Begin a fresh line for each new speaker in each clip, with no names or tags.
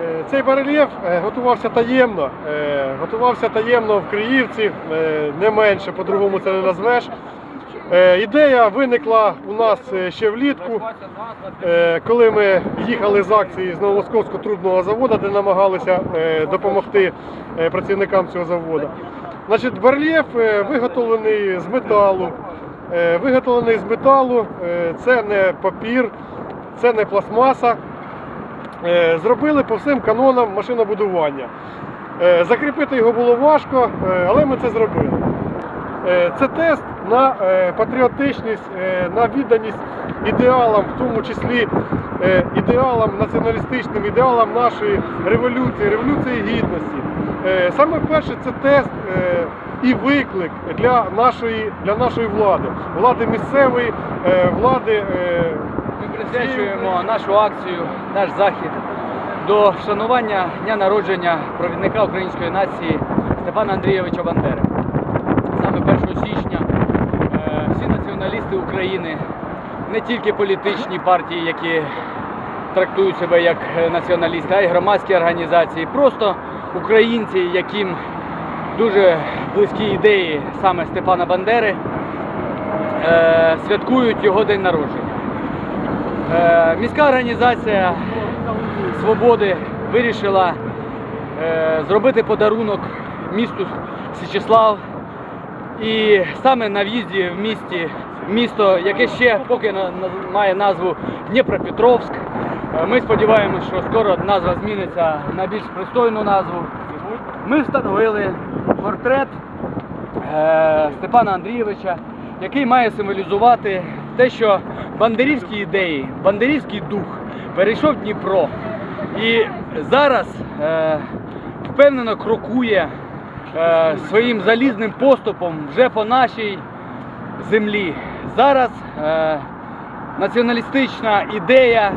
Е, Цей барельєф е, готувався таємно. е, Готувався таємно в Криївці, не менше, по-другому це не назвеш. Ідея виникла у нас ще влітку, коли ми їхали з акції з Новомосковського трудного заводу, де намагалися допомогти працівникам цього заводу. Значить, барельєф виготовлений з металу. Виготовлений з металу, це не папір, це не пластмаса. Е, Зробили по всім канонам машинобудування. Е, Закріпити його було важко, е, але ми це зробили. Це тест на патріотичність, на відданість ідеалам, в тому числі ідеалам націоналістичним, ідеалам нашої революції, революції гідності. Саме перше це тест і виклик для нашої, для нашої влади, влади місцевої, влади.
Ми присвячуємо нашу акцію, наш захід до вшанування дня народження провідника української нації Степана Андрійовича Бандери. Саме 1 січня е, всі націоналісти України, не тільки політичні партії, які трактують себе як націоналісти, а й громадські організації, просто українці, яким дуже близькі ідеї саме Степана Бандери, е, святкують його день народження. Е, Міська організація Свободи вирішила е, зробити подарунок місту Січеслав. І саме на в'їзді в місті, місто, яке ще поки має назву Дніпропетровськ. Е, Ми сподіваємося, що скоро назва зміниться на більш пристойну назву. Ми встановили портрет Степана Андрійовича, який має символізувати те, що бандерівські ідеї, бандерівський дух перейшов Дніпро. І зараз е, впевнено крокує е, своїм залізним поступом вже по нашій землі. Зараз е, націоналістична ідея,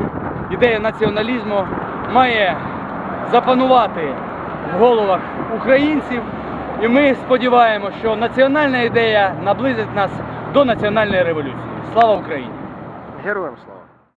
ідея націоналізму має запанувати в головах українців. І ми сподіваємося, що національна ідея наблизить нас до національної революції. Слава Україні!
Героям слава!